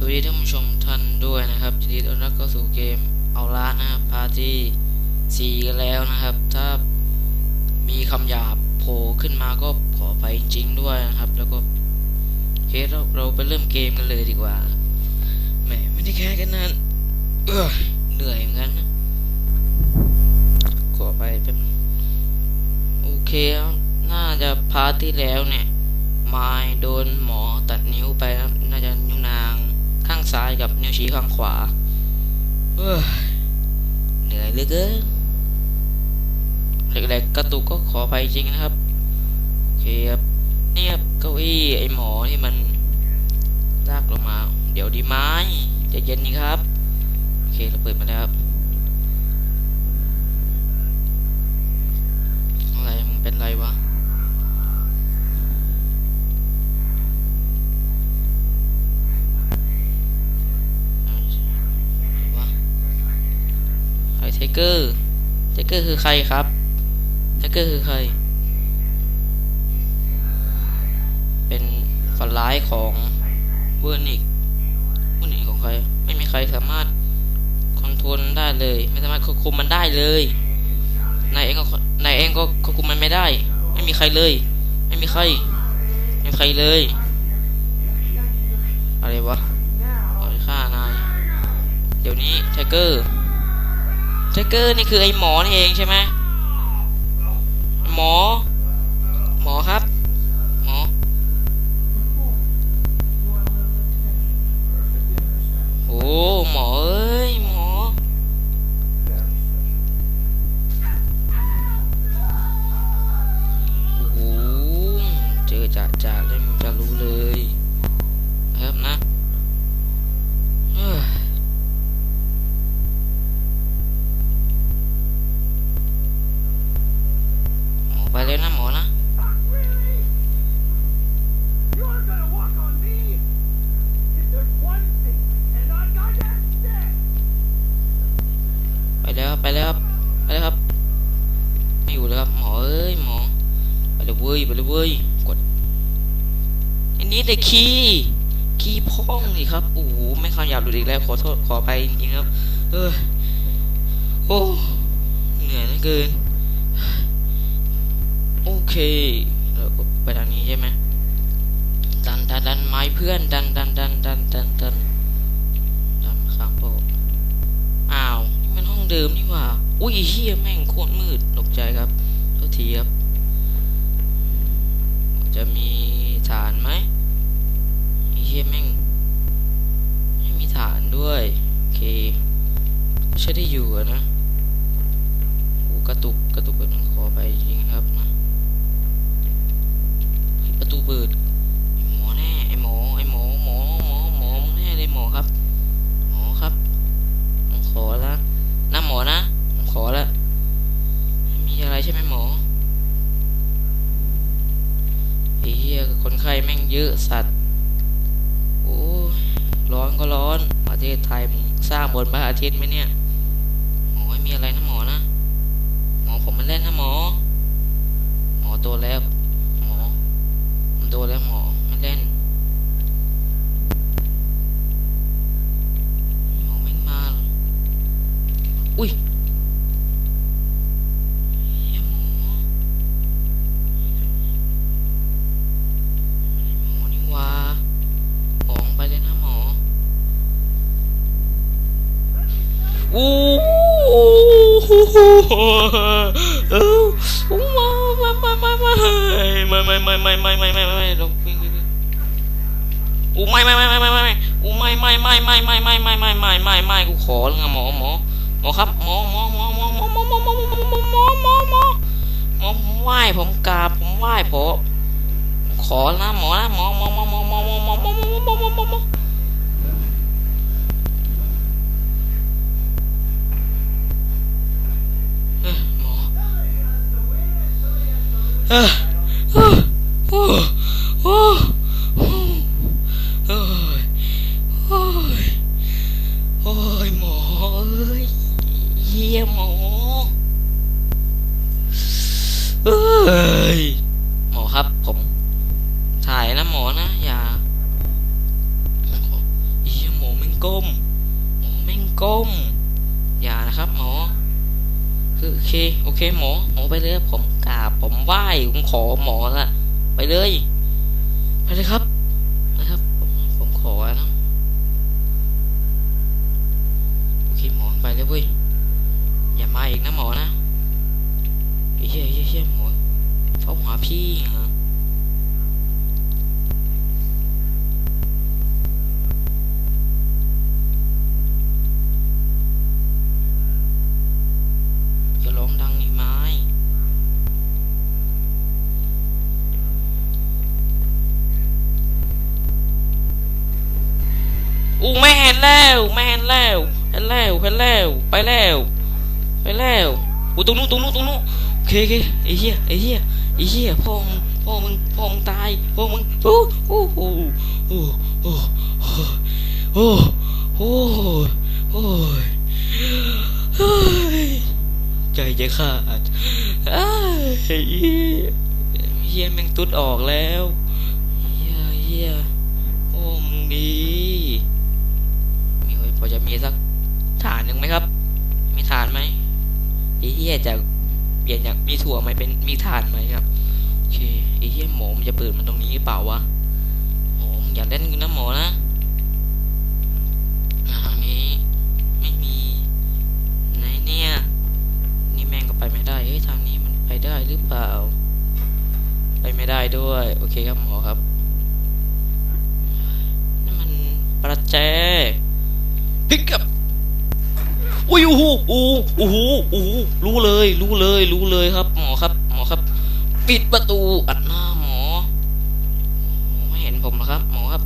สวัสดีท่านผู้ชมท่านด้วยนะครับยินดีต้อนรับเข้าสู่เกมเอาละนะครับพาร์ตี้สี่กันแล้วนะครับ ถ้ามีคำหยาบโผล่ขึ้นมาก็ขอไปจริงๆด้วยนะครับ แล้วก็เคเราเราไปเริ่มเกมกันเลยดีกว่าแหมไม่ได้แค่กันนานเออเหนื่อยเหมือนกันนะขอไปแป๊บนึงโอเคครับน่าจะพาร์ทที่แล้วเนี่ยไม้โดนหมอตัดนิ้วไปครับน่าจะนิ้วนาง ข้างซ้ายกับนิ้วชี้ข้างขวาเหนื่อยเหลือเกินเล็กๆกระตุกก็ขอไปจริงนะครับโอเคครับนี่ครับเก้าอี้ไอหมอที่มันลากลงมา เดี๋ยวดีไหมจะเย็นนี่ครับโอเคเราเปิดมาแล้วครับอะไรมึงเป็นไรวะ ใคเทเกอร์เทเกอร์คือใครครับเทเกอร์คือใคร เป็นฝันร้ายของเวอร์นิกเวอร์นิกของใคร ไม่มีใครสามารถคอนโทรลได้เลย ไม่สามารถควบคุมมันได้เลยนายเองก็นายเองก็ควบคุมมันไม่ได้ ไม่มีใครเลย ไม่มีใคร ไม่มีใครเลย อะไรวะปล่อยฆ่านาย เดี๋ยวนี้ไทเกอร์ ทเกอร์นี่คือไอหมอนี่เองใช่ไหมหมอ หมอครับ หมอ โอ้หมอเอ้ยหมอ โอ้โหเจอจ่าจ่าเลยมันจะรู้เลยนะครับนะเฮ้ย หมอไปเลยนะหมอนะ You're gonna walk on me? If there's one thing I cannot goddamn stand, ไปแล้วครับไปแล้วครับไปแล้วครับ ไม่อยู่แล้วครับหมอเอ้ยหมอไปเลยเว้ยไปเลยเว้ยกดอันนี้เลยคีย์คีย์พ่องนี่ครับ โอ้โหไม่คำหยาบหลุดอีกแล้วขอโทษขอไปจริงครับ เออโอ้เหนื่อยเหลือเกินโอเคเราก็ไปทางนี้ใช่ไหมดันดันดันไม้เพื่อนดันดันดันดันดันดันดันข้างโป๊ะอ้าวนี่มันห้องเดิมนี่หว่าอุ้ยเฮียแม่งโคตรมืดตกใจครับโทษทีครับ จะมีฐานไหมเฮียแม่ง ฐานด้วย โอเคใช้ได้อยู่นะโอ้กระตุกกระตุกแบบนั้นขอไปจริงครับนะประตูเปิดไอ้หมอแน่ไอหมอไอหมอหมอหมอหมอมึงแน่เลยหมอครับ หมอครับ ผมขอแล้วนะหมอนะผมขอแล้วไม่มีอะไรใช่ไหมหมอไอ้เหี้ยคนไข้แม่งเยอะสัตว์ โอ้ยร้อนก็ร้อน ประเทศไทยมึงสร้างบนพระอาทิตย์ไหมเนี่ย หมอไม่มีอะไรนะหมอนะ หมอผมไม่เล่นนะหมอ หมอโตแล้ว หมอ ผมโตแล้วหมอไม่เล่น หมอไม่มาหรอก อุ้ยเหี้หมอหมอนี่ว่าของไปเลยนะหมอโอ้โหเออมามามามามาไม่ไม่ไม่ไม่ไม่ไม่ไม่ไม่ลงวิ่งวิ่งวิ่งอู้ไม่ไม่ไม่ไม่ไม่ไม่อู้ไม่ไม่ไม่ไม่ไม่ไม่ไม่ไม่ไม่ไม่ไม่กูขอแล้วนะหมอหมอหม อครับหมอหมอหมอหมอหมอหมอหมอหมอหมอหมอหมอหมอหมอหมอผมไหว้ผมกราบผมไหว้ผมขอนะหมอนะหมอหมอหมอหมอหมอหมอหมอหมอหมอหมอหมอหมอหมอเอ้ยหมอเอ้ยโอ้โอ้โอ้โอ้ ก้มหมอแม่งก้ม อย่านะครับหมอคือโอเคโอเคหมอหมอไปเลยผมกราบผมไหว้ผมขอหมอละไปเลยไปเลยครับผมผมขอนะ โอเคหมอไปเลยเว้ย อย่ามาอีกนะหมอนะเฮ้ยเฮ้ยเฮ้ยเฮ้ยหมอเฝ้าหาพี่เหรอจะร้องดังอีกไหมอู้ไม่เห็ นแล้วไม่นแล้วเห็นแล้วเห็นแล้วไปแล้วไปแล้วอูตรงนู้นตรงนู้นตรงนู้นโอเคโอเคไอ้เหี้ยไอ้เหี้ยไอ้เหี้ยพ่อมึงพ่อมึงพ่อมึงตายพ่อมึงโอ้โอ้โอ้โอ้โอ้โอ้โอ้โอ้ยใจจะขาดอ้ายเหี้ยเฮียแม่งตุดออกแล้วเหี้ยเหี้ยโอ้มึงดี มีสักฐานหนึ่งไหมครับ มีฐานไหมอ้เหี้ยจะเปลี่ยนจากมีถั่วไหมเป็นมีฐานไหมครับโอเคอ้เหี้ยหมอมันจะเปิดมันตรงนี้หรือเปล่าวะหมออย่าเล่นกันนะหมอนะทางนี้ไม่มีไหนเนี่ยนี่แม่งก็ไปไม่ได้เฮ้ยทางนี้มันไปได้หรือเปล่า ไปไม่ได้ด้วยโอเคครับหมอครับนี่มันประแจ พิกกับอุ้ยโอ้โหโอ้โหโอ้หโอ้รู้เลย รู้เลย รู้เลยครับ หมอครับ หมอครับ ปิดประตูอัดหน้าหมอหมอไม่เห็นผมหรอกครับ หมอครับ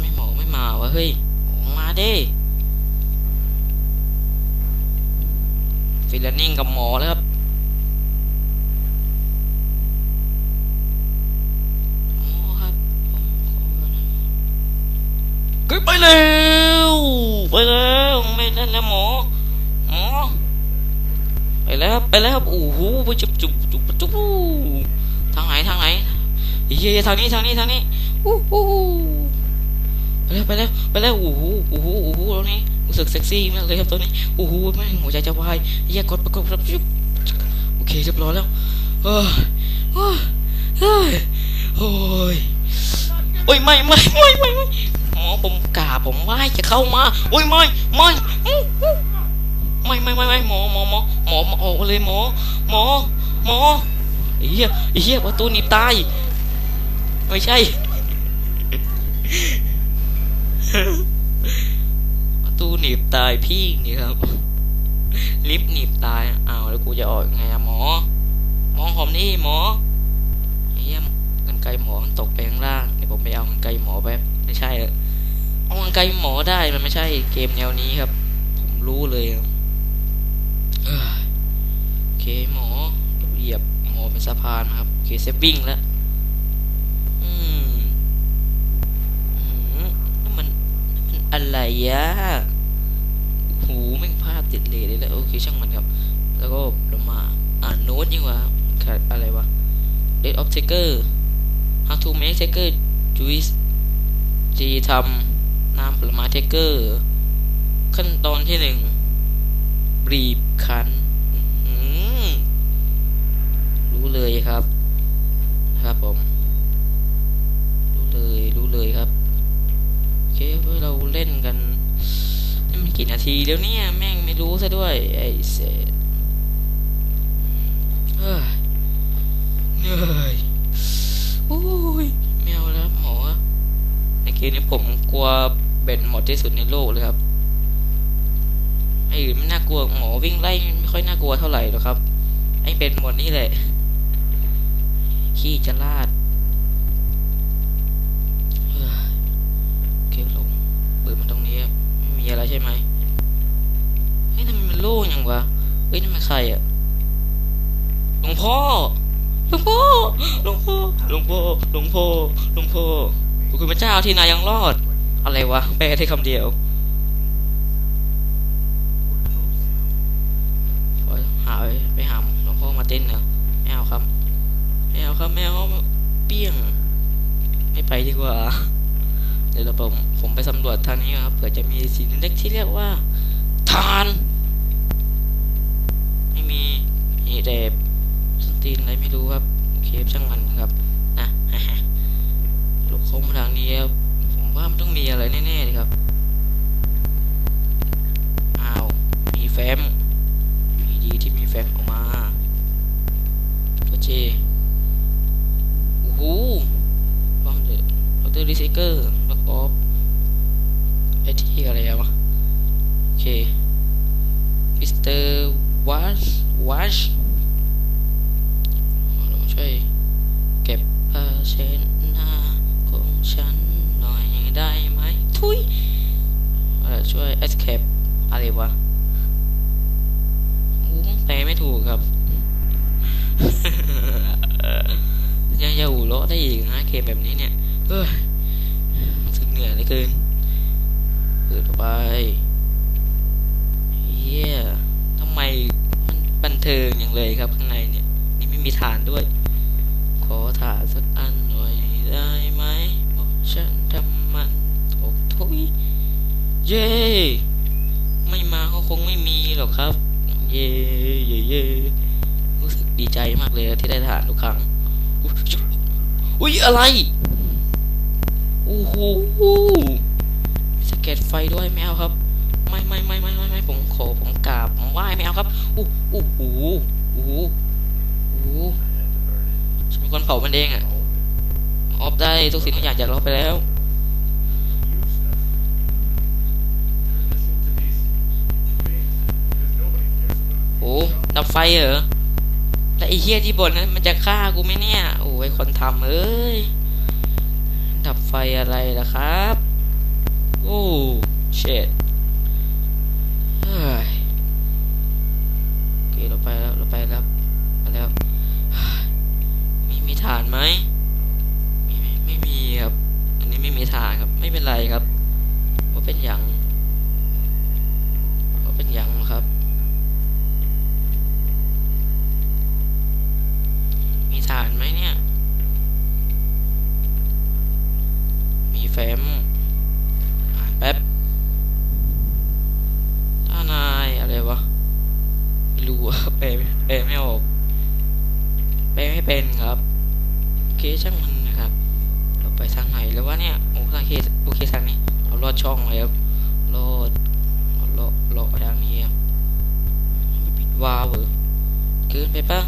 ไม่หมอไม่มาวะเฮ้ยมอมาเด้ฟิลนิ่งกับหมอแล้วครับ หมอครับผมขอก่อนนะ ไปแล้วไปแล้วไม่เล่นแล้วหมอหมอไปแล้วไปแล้วโอ้โหไปจุบจุบจุบจุบทางไหนทางไหนเฮ้ยทางนี้ทางนี้ทางนี้อู้หูไปแล้วไปแล้วไปแล้วโอ้โหโอ้โหโอ้โหตรงนี้รู้สึกเซ็กซี่มากเลยครับตอนนี้โอ้โหแม่งหัวใจจะวายเฮียกดประกบครับจุบโอเคเรียบร้อยแล้วเฮ้ยเฮ้ยเฮ้ยโอ้ยโอ้ยไม่ไม่ไม่ไม่ อผมกาผมไหวจะเข้ามาโอ้ยไม่ไม่อื้ออื้อไม่ไม่ไม่ไม่หมอหมอหมอหมอมาออกเลยหมอหมอหมอเหี้ยเหี้ยประตูหนีตายไม่ใช่ประตูหนีบตายพี่นี่ครับ ลิฟต์หนีบตายอ้าวแล้วกูจะออกไงอะหมอ มองผมนี่หมอเหี้ยกันไกรหมอมันตกไปข้างล่างเดี๋ยวผมไปเอากันไกรหมอแป๊บไม่ใช่อ เอากันไกหมอได้มันไม่ใช่เกมแนวนี้ครับ ผมรู้เลยครับเอ้ยโอเคหมอเหยียบหมอเป็นสะพานครับโอเคเซฟวิ่งแล้วอืมมนั่นมันอะไรอะหูแม่งภาพติดเลยเลยแล้วโอเคช่างมันครับ แล้วก็เรามาอ่านโน้ตดีกว่าครับอะไรวะ Dead of Taker How to make Taker Juice จีทำ น้ำผลไม้ Taker ขั้นตอนที่หนึ่งบีบคั้นรู้เลยครับครับผม รู้เลยรู้เลยครับโอเคเพื่อเราเล่นกันนี่มันกี่นาทีแล้วเนี่ยแม่งไม่รู้ซะด้วยไอ้เศษเฮ้ยเหนื่อยโอ้ยแมวแล้วหมอในเกมนี้ผมกลัว เบ็ดหมดที่สุดในโลกเลยครับไอ้อื่นไม่น่ากลัวหมอวิ่งไล่ไม่ค่อยน่ากลัวเท่าไหร่หรอกครับ ไอ้เบ็ดหมดนี่แหละ ขี้จะลาดเฮ้ยโอเคลงเปิดมันตรงนี้ครับไม่มีอะไรใช่ไหมเฮ้ยทำไมมันโล่งอย่างวะเฮ้ยนั่มันใครอะหลวงพ่อหลวงพ่อหลวงพ่อหลวงพ่อหลวงพ่อหลวงพ่อคุณพระเจ้าที่นายยังรอด อะไรวะแปลได้คำเดียวขอหาไปไปหาหลวงพ่อมาเต้นเหรอไม่เอาครับไม่เอาครับไม่เอาปปี้ยง ไม่ไปดีกว่า เดี๋ยวเราผมผมไปสำรวจทางนี้ครับเผื่อจะมีสิ่งเล็กที่เรียกว่าทาน ไม่มีนี่แต่สนตีนอะไรไม่รู้ครับโอเคช่างมันครับนะหลบเข้ามาทางนี้ครับผม ว่ามันต้องมีอะไรแน่ๆเลยครับอ้าวมีแฟ้มมีดีที่มีแฟ้มออกมาก็เจโอ้โหบอมเดอร์วอเตอร์รีไซเคิลแล้วก็ไอที่อะไรอะวะโอเคมิสเตอร์วัชวัชลองช่วยเก็บผ้าเช็ดหน้าของฉันหน่อยได้ไหมทุยเออช่วย escape อะไรวะอู้แปลไม่ถูกครับ ยังจะอู่โละได้อีกนะเกมแบบนี้เนี่ย เฮ้ยรู้สึกเหนื่อยเหลือเกินเปิดเข้าไปเฮียทำไมมันบันเทิงอย่างเลยครับข้างในเนี่ย นี่ไม่มีฐานด้วย ขอถ่านสักอันหน่อยได้ไหมเพราะฉันทำมันตกทุย เย้ไม่มาก็คงไม่มีหรอกครับ เย้เย้เย้รู้สึกดีใจมากเลยที่ได้ถ่านทุกครั้งอุ๊ยอุ้ยอะไรโอ้โหสเก็ตไฟด้วยแมวครับ ไม่ไม่ไม่ไม่ไม่ไม่ผมขอผมกราบผมไหว้แมวครับอู้อู้หูอู้หูอู้ฉันเป็นคนเผามันเองอะออฟได้ทุกสิ่งทุกอย่างจากเราไปแล้ว ดับไฟเหรอ แล้วไอ้เฮี้ยที่บนนั้นมันจะฆ่ากูไหมเนี่ย โอ้ยคนทำเอ้ย ดับไฟอะไรล่ะครับ โอ้เช็ดเฮ้ยโอเคเราไปแล้วเราไปแล้วไปแล้ว มีมีฐานไหมไมไม่มีครับ อันนี้ไม่มีฐานครับ ไม่เป็นไรครับว่าเป็นอย่างว่าเป็นอย่างครับ มีฐานไหมเนี่ย มีแฟ้มอ่านแป๊บถ้านายอะไรวะรู้อะแปลไม่แปลไม่ออกแปลไม่เป็นครับ โอเคช่างมันนะครับ เราไปทางไหนแล้ววะเนี่ยโอเคโอเคทางนี้เราลอดช่องเลยครับลอดลอดลอดไปทางนี้ครับปิดวาล์วเกินไปปะ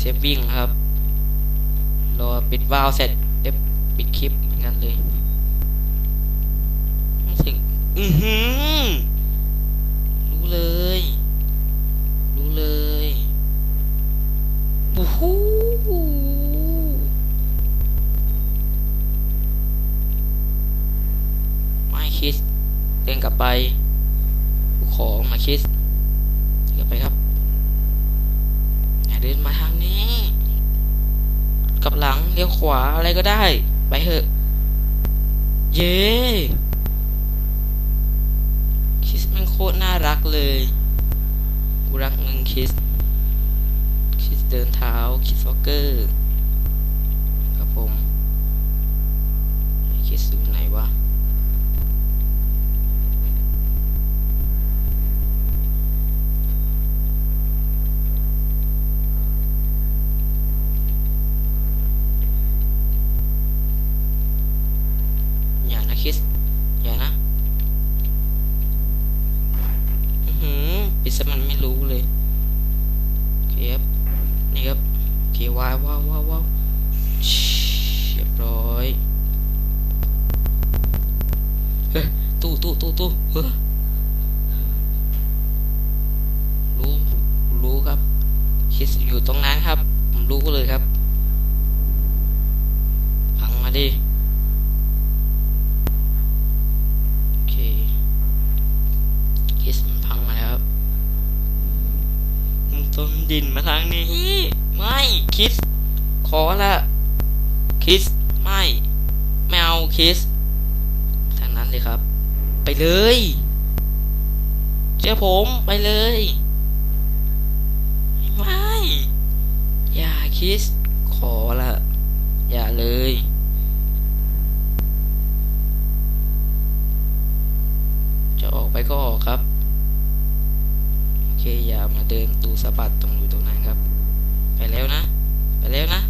เซฟวิ่งครับ รอปิดวาล์วเสร็จเดี๋ยวปิดคลิปเหมือนกันเลยรู้สึกอือหือรู้เลย รู้เลยโอ้โหไม่คิดเดินกลับไป ของมาคิดเดินกลับไปครับอย่าเดินมาทางนี้ กลับหลังเลี้ยวขวาอะไรก็ได้ ไปเถอะ เย้คิสมันโคตรน่ารักเลยกูรักมึงคิสคิสเดินเท้าคิสวอเกอร์ ครับผมคิสอยู่ไหนวะ อย่านะคิส อย่านะ อือหือปิดซะมันไม่รู้เลยโอเคครับ นี่ครับโอเคว้าวว้าวว้าวว้าวชิเรียบร้อย เฮ้ย ตู้ตู้ตู้ตู้เฮ้ยรู้ รู้ครับ คิดอยู่ตรงนั้นครับ ผมรู้เลยครับพังมาดิโอเคคิสมันพังมาแล้วครับมึงต้นดินมาทางนี้ ไม่คิสขอละคิสไม่ไม่เอาคิสทางนั้นเลยครับ ไปเลยเชื่อผมไปเลย ไม่ อย่าคิส ข ขอละ อย่าเลย จะออกไปก็ออกครับ โอเค อย่า มาเดินตูสะบัดตรงอยู่ตรงนั้นครับ ไปแล้วนะ ไปแล้วนะ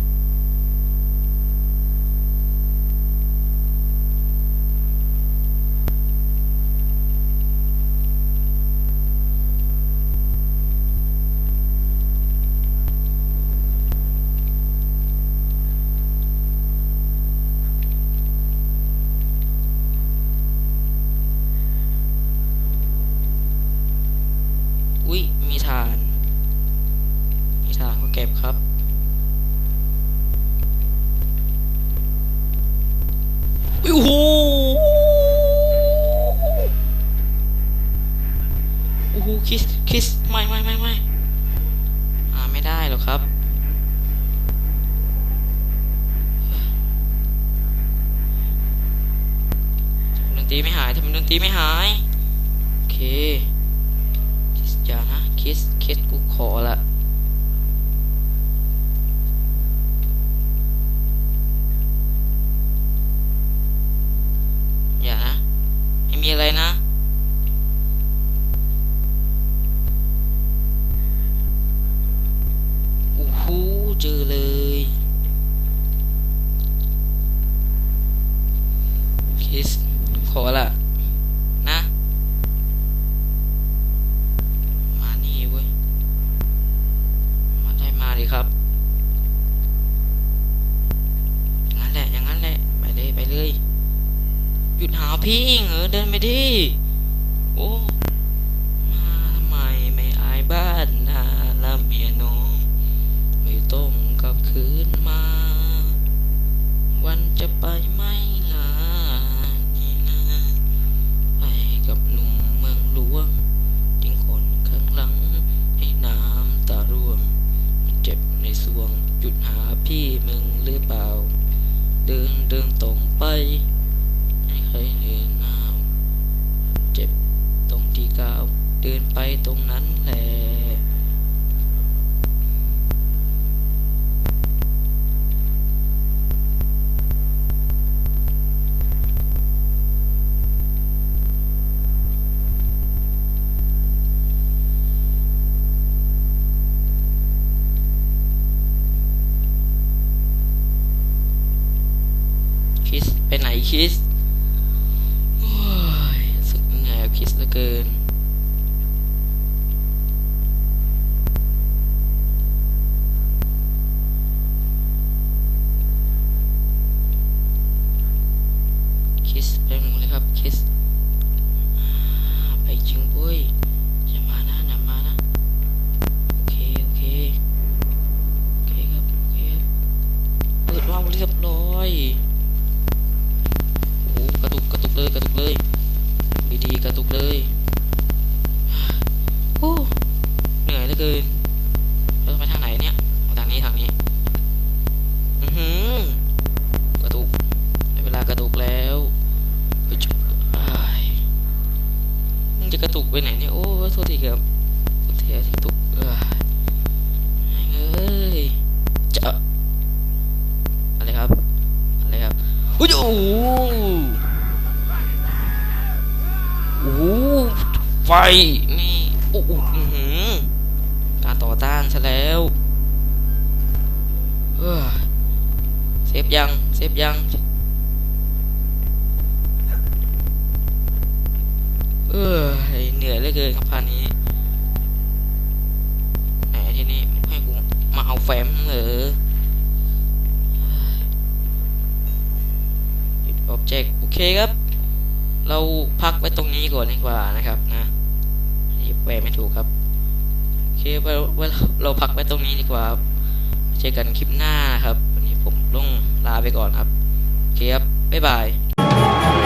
อุ้ยมีฐาน มีฐานก็ เก็บครับ ละเมียน้องไม่ต้องกลับคืนมา วันจะไปไม่ลานี่นะไปกับหนุ่มเมืองหลวงทิ้งคนข้างหลังให้น้ำตาร่วง เจ็บในสวงหยุดหาพี่มึงหรือเปล่า เดินเดินตรงไป ให้ใครเห็นหน้าเจ็บตรงที่ก้าวเดินไปตรงนั้นแหละ คิส ไปไหนคิสโอ้ยสุดเหนื่อยกับคิสเหลือเกิน คิสไปหมดเลยครับ คิสอ่าไปจริงเว้ยจะมานะนะมานะ โอเค โอเค โอเคครับ โอเคครับ เปิดว่าวเรียบร้อย โอ้โหกระตุกกระตุกเลยกระตุกเลยดีๆกระตุกเลยโอ้เหนื่อยเหลือเกินเราจะไปทางไหนเนี่ยเอาทางนี้ทางนี้อือหือกระตุกได้เวลากระตุกแล้วไปจุอ้ายมึงจะกระตุกไปไหนเนี่ยโอ้โทษทีครับโทษทีที่กระตุกเอ้ยแม่งเอ้ยจะอะไรครับอะไรครับ อุ้ยโอ้โหโอ้โห ไฟนี่อ้โหอื้อหือการต่อต้านซะแล้วเออเซฟยังเซฟยังเออเหนื่อยเลือเกินครับพานนี้แหมทีนี้ให้กูมาเอาแฟ้มเหรอออบเจกต์โอเคครับ เราพักไว้ตรงนี้ก่อนดีกว่านะครับนะ แวร์ไม่ถูกครับโอเคเราเราเราพักไว้ตรงนี้ดีกว่าครับเจอกันคลิปหน้าครับวันนี้ผมต้องลาไปก่อนครับโอเคครับบ๊ายบาย